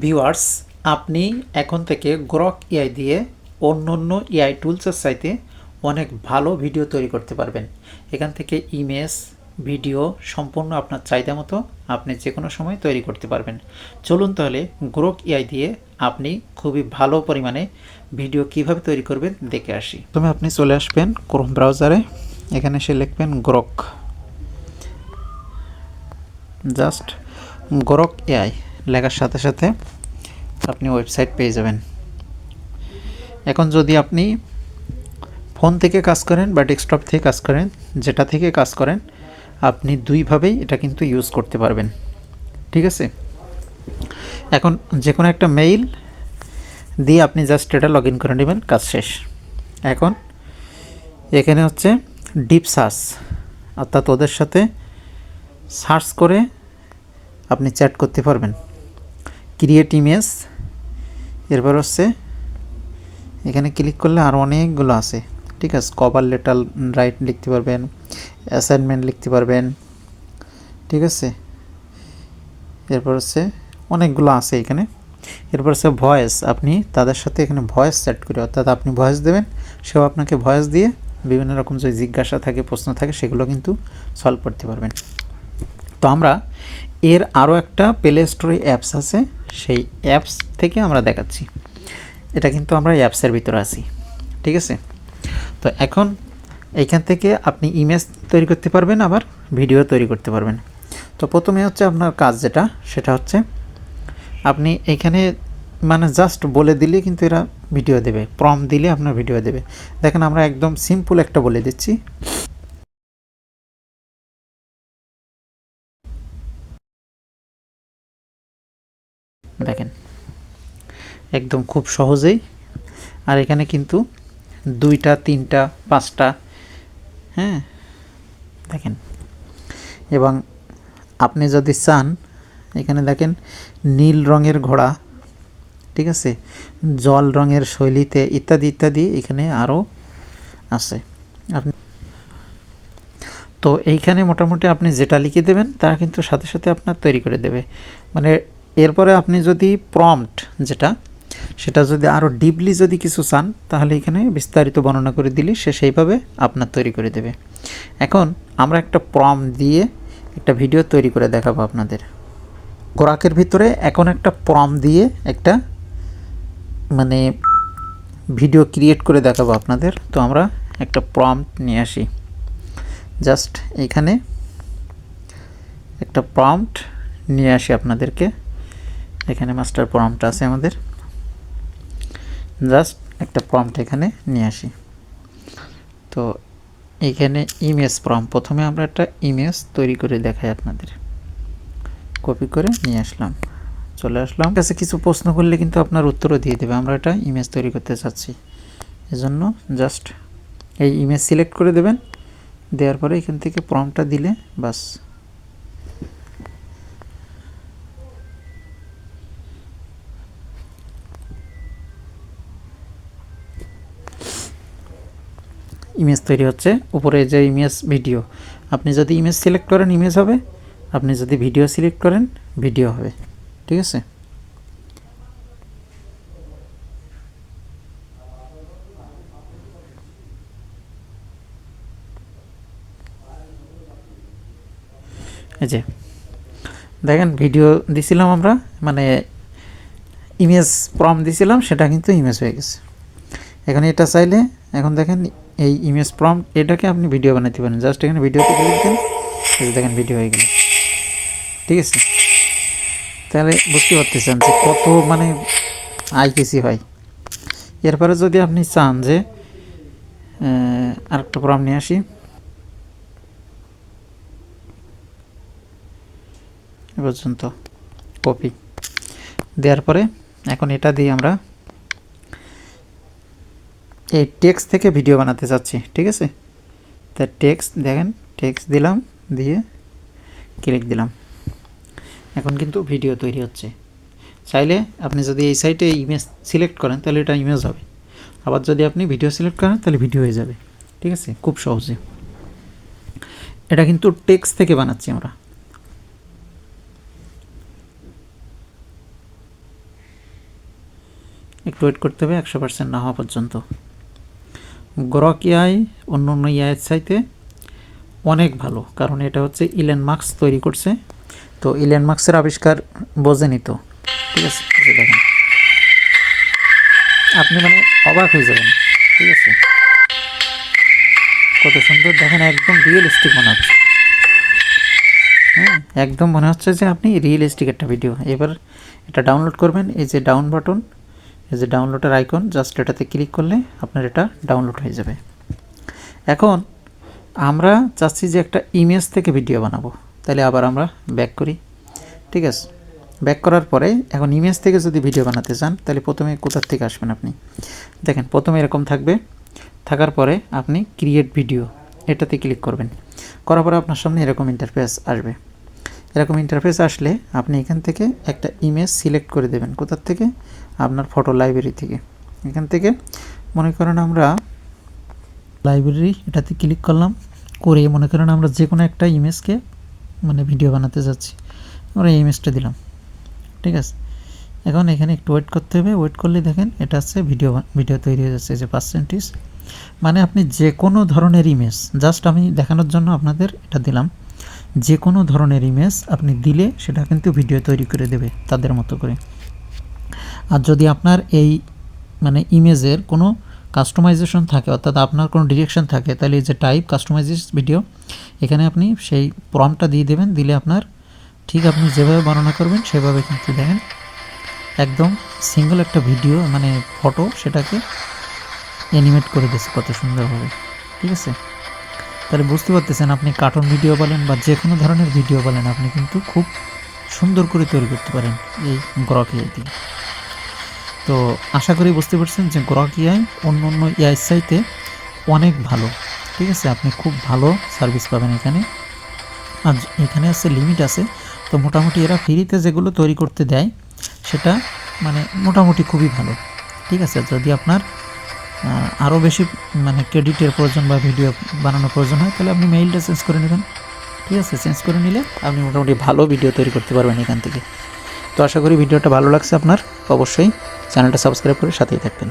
Viewers, আপনি এখন থেকে গ্রক এআই দিয়ে অন্য অন্য এআই টুলসের সাইতে অনেক ভালো ভিডিও তৈরি করতে পারবেন। এখান থেকে ইমেজ, ভিডিও সম্পূর্ণ আপনার চাহিদা মতো আপনি যে কোনো সময় তৈরি করতে পারবেন। চলুন তাহলে গ্রোক এআই দিয়ে আপনি খুবই ভালো পরিমাণে ভিডিও কীভাবে তৈরি করবেন দেখে আসি। প্রথমে আপনি চলে আসবেন ক্রোম ব্রাউজারে, এখানে এসে লিখবেন গ্রক। Just Grok AI. লেখার সাথে সাথে আপনি ওয়েবসাইট পেয়ে যাবেন। এখন যদি আপনি ফোন থেকে কাজ করেন বা ডেস্কটপ থেকে কাজ করেন, যেটা থেকে কাজ করেন, আপনি দুইভাবেই এটা কিন্তু ইউজ করতে পারবেন। ঠিক আছে? এখন যে কোনো একটা মেইল দিয়ে আপনি জাস্ট এটা লগ ইন করে নেবেন, কাজ শেষ। এখন এখানে হচ্ছে ডিপ সার্চ অর্থাৎ ওদের সাথে সার্চ করে আপনি চ্যাট করতে পারবেন। ক্রিয়েট ইমেজ এরপর হচ্ছে এখানে ক্লিক করলে আরও অনেকগুলো আছে। ঠিক আছে কভার লেটার রাইট লিখতে পারবেন অ্যাসাইনমেন্ট লিখতে পারবেন, ঠিক আছে? এরপর হচ্ছে অনেকগুলো আছে এখানে। এরপর হচ্ছে ভয়েস আপনি তাদের সাথে এখানে ভয়েস চ্যাট করে, অর্থাৎ আপনি ভয়েস দেবেন, সেও আপনাকে ভয়েস দিয়ে বিভিন্ন রকম যে জিজ্ঞাসা থাকে, প্রশ্ন থাকে, সেগুলো কিন্তু সলভ করতে পারবেন। তো আমরা এর আরও একটা প্লে স্টোরে অ্যাপস আছে, সেই অ্যাপস থেকে আমরা দেখাচ্ছি। এটা কিন্তু আমরা অ্যাপসের ভিতরে আছি, ঠিক আছে? তো এখন এইখান থেকে আপনি ইমেজ তৈরি করতে পারবেন, আবার ভিডিও তৈরি করতে পারবেন। তো প্রথমে হচ্ছে আপনার কাজ যেটা, সেটা হচ্ছে আপনি এইখানে মানে জাস্ট বলে দিলে কিন্তু এরা ভিডিও দেবে প্রম দিলে আপনার ভিডিও দেবে। দেখেন আমরা একদম সিম্পল একটা বলে দিচ্ছি। দেখেন। একদম খুব সহজেই। আর এখানে কিন্তু দুইটা, তিনটা, পাঁচটা হ্যাঁ দেখেন। এবং আপনি যদি চান, এখানে দেখেন নীল রঙের ঘোড়া, ঠিক আছে? জল রঙের শৈলীতে ইত্যাদি ইত্যাদি এখানে আরও আছে। আপনি তো এইখানে মোটামুটি আপনি যেটা লিখে দেবেন, তারা কিন্তু সাথে সাথে আপনার তৈরি করে দেবে। মানে এরপরে আপনি যদি প্রম্পট যেটা, সেটা যদি আরও ডিপলি যদি কিছু চান, তাহলে এখানে বিস্তারিত বর্ণনা করে দিলে সে সেইভাবে আপনার তৈরি করে দেবে। এখন আমরা একটা প্রম দিয়ে একটা ভিডিও তৈরি করে দেখাবো আপনাদের। কোরাকের ভিতরে এখন একটা প্রম দিয়ে একটা মানে ভিডিও ক্রিয়েট করে দেখাবো আপনাদের। তো আমরা একটা প্রম্পট নিয়ে আসি। জাস্ট এখানে একটা প্রম্পট নিয়ে আসি আপনাদেরকে। এখানে মাস্টার প্রম্পট আছে আমাদের। জাস্ট একটা প্রম্পট এখানে নিয়ে আসি। তো এখানে ইমেজ প্রম প্রথমে আমরা একটা ইমেজ তৈরি করে দেখাই আপনাদের। কপি করে নিয়ে আসলাম। চলে আসলাম। কাছে কিছু প্রশ্ন করলে কিন্তু আপনার উত্তরও দিয়ে দেবে। আমরা একটা ইমেজ তৈরি করতে চাচ্ছি। এজন্য জাস্ট এই ইমেজ সিলেক্ট করে দেবেন। দেওয়ার পরে এখান থেকে প্রমটা দিলে বাস। ইমেজ তৈরি হচ্ছে। উপরে যে ইমেজ ভিডিও, আপনি যদি ইমেজ সিলেক্ট করেন, ইমেজ হবে। আপনি যদি ভিডিও সিলেক্ট করেন, ভিডিও হবে। ঠিক আছে? এই যে, দেখেন ভিডিও দিছিলাম আমরা মানে ইমেজ প্রম দিছিলাম, সেটা কিন্তু ইমেজ হয়ে গেছে। এখন এটা চাইলে, এখন দেখেন এই ইমেজ প্রম এটাকে আপনি ভিডিও বানাতে পারেন। জাস্ট এখানে ভিডিওতে ক্লিক দেন দেখেন ভিডিও হয়ে গেল। ঠিক আছে? তাহলে বুঝতে পারতেছেন যে কত মানে আইকেসি হয়। এরপরে যদি আপনি চান যে আরেকটা প্রম নিয়ে আসি। এ পর্যন্ত কপি দেওয়ার পরে এখন এটা দিয়ে আমরা এই টেক্সট থেকে ভিডিও বানাতে চাচ্ছি, ঠিক আছে? তা টেক্সট দেখেন টেক্সট দিলাম, দিয়ে ক্লিক দিলাম। এখন কিন্তু ভিডিও তৈরি হচ্ছে। চাইলে আপনি যদি এই সাইটে ইমেজ সিলেক্ট করেন, তাহলে এটা ইমেজ হবে। আবার যদি আপনি ভিডিও সিলেক্ট করেন, তাহলে ভিডিও হয়ে যাবে। ঠিক আছে? খুব সহজে। এটা কিন্তু টেক্সট থেকে বানাচ্ছি আমরা। একটু ওয়েট করতে হবে, একশো পার্সেন্ট না হওয়া পর্যন্ত। গ্রক এআই অন্য অন্য এআইয়ের চাইতে অনেক ভালো, কারণ এটা হচ্ছে ইলেন মার্কস তৈরি করছে। তো ইলেন মার্কসের আবিষ্কার বোঝেনি তো। ঠিক আছে দেখেন। আপনি মানে অবাক হয়ে যাবেন। ঠিক আছে। কত সুন্দর, দেখেন একদম রিয়েলিস্টিক মনে হচ্ছে। হ্যাঁ একদম মনে হচ্ছে যে আপনি রিয়েলিস্টিক একটা ভিডিও এবার এটা ডাউনলোড করবেন, এই যে ডাউন বাটন এই যে ডাউনলোডের আইকন জাস্ট এটাতে ক্লিক করলে আপনার এটা ডাউনলোড হয়ে যাবে। এখন আমরা চাচ্ছি যে একটা ইমেজ থেকে ভিডিও বানাবো। তাহলে আবার আমরা ব্যাক করি। ঠিক আছে? ব্যাক করার পরে এখন ইমেজ থেকে যদি ভিডিও বানাতে চান, তাহলে প্রথমে কোথার থেকে আসবেন আপনি? দেখেন, প্রথমে এরকম থাকবে। থাকার পরে আপনি ক্রিয়েট ভিডিও এটাতে ক্লিক করবেন। করার পরে আপনার সামনে এরকম ইন্টারফেস আসবে। এরকম ইন্টারফেস আসলে আপনি এখান থেকে একটা ইমেজ সিলেক্ট করে দেবেন। কোথার থেকে? আপনার ফটো লাইব্রেরি থেকে। এখান থেকে মনে করেন আমরা লাইব্রেরি এটাতে ক্লিক করলাম। করে মনে করেন আমরা যে কোনো একটা ইমেজকে মানে ভিডিও বানাতে যাচ্ছি। আমরা এই ইমেজটা দিলাম। ঠিক আছে? এখন এখানে একটু ওয়েট করতে হবে। ওয়েট করলে দেখেন এটা হচ্ছে ভিডিও ভিডিও তৈরি হয়ে যাচ্ছে যে পার্সেন্টেজ মানে আপনি যে কোনো ধরনের ইমেজ জাস্ট আমি দেখানোর জন্য আপনাদের এটা দিলাম। যে কোনো ধরনের ইমেজ আপনি দিলে সেটা কিন্তু ভিডিও তৈরি করে দেবে তাদের মতো করে। আর যদি আপনার এই মানে ইমেজের কোনো কাস্টমাইজেশন থাকে, অর্থাৎ আপনার কোনো ডিরেকশন থাকে, তাহলে এই যে টাইপ কাস্টমাইজেস ভিডিও এখানে আপনি সেই প্রমটা দিয়ে দেবেন, দিলে আপনার ঠিক আপনি যেভাবে বর্ণনা করবেন সেভাবে কিন্তু দেখেন একদম সিঙ্গেল একটা ভিডিও মানে ফটো সেটাকে অ্যানিমেট করে দিয়েছে কত সুন্দরভাবে, ঠিক আছে? তাহলে বুঝতে পারতেছেন আপনি কার্টুন ভিডিও বলেন বা যে কোনো ধরনের ভিডিও বলেন, আপনি কিন্তু খুব সুন্দর করে তৈরি করতে পারেন এই গ্রক দিয়ে তো আশা করি বুঝতে পারছেন যে গ্রক অন্য অন্য এআই অনেক ভালো, ঠিক আছে? আপনি খুব ভালো সার্ভিস পাবেন এখানে। আর এখানে আছে লিমিট আছে, তো মোটামুটি এরা ফ্রিতে যেগুলো তৈরি করতে দেয়, সেটা মানে মোটামুটি খুবই ভালো, ঠিক আছে? যদি আপনার আরও বেশি মানে ক্রেডিটের প্রয়োজন বা ভিডিও বানানোর প্রয়োজন হয়, তাহলে আপনি মেইলটা চেঞ্জ করে নেবেন। ঠিক আছে? চেঞ্জ করে নিলে আপনি মোটামুটি ভালো ভিডিও তৈরি করতে পারবেন এখান থেকে। তো আশা করি ভিডিওটা ভালো লাগছে আপনার, অবশ্যই চ্যানেলটা সাবস্ক্রাইব করে সাথেই থাকবেন।